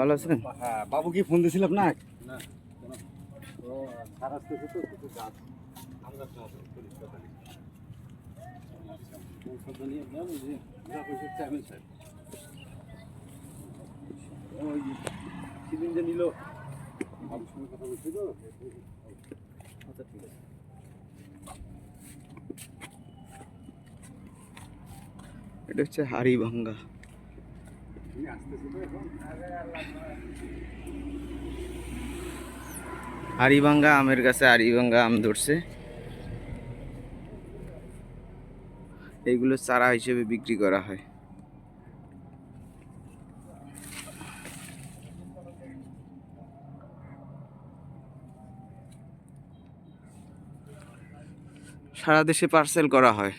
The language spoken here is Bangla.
ভালো আছেন? হ্যাঁ বাবু কি ফোন দিয়েছিল আপনার না নিল। কথা বলছি তো। আচ্ছা ঠিক আছে। এটা হচ্ছে হাড়িভাঙ্গা। তুমি হাড়িভাঙ্গা আমের গাছে হাড়িভাঙ্গা আম ধরছে। এইগুলো চারা হিসেবে বিক্রি করা হয়। সারা দেশে পার্সেল করা হয়।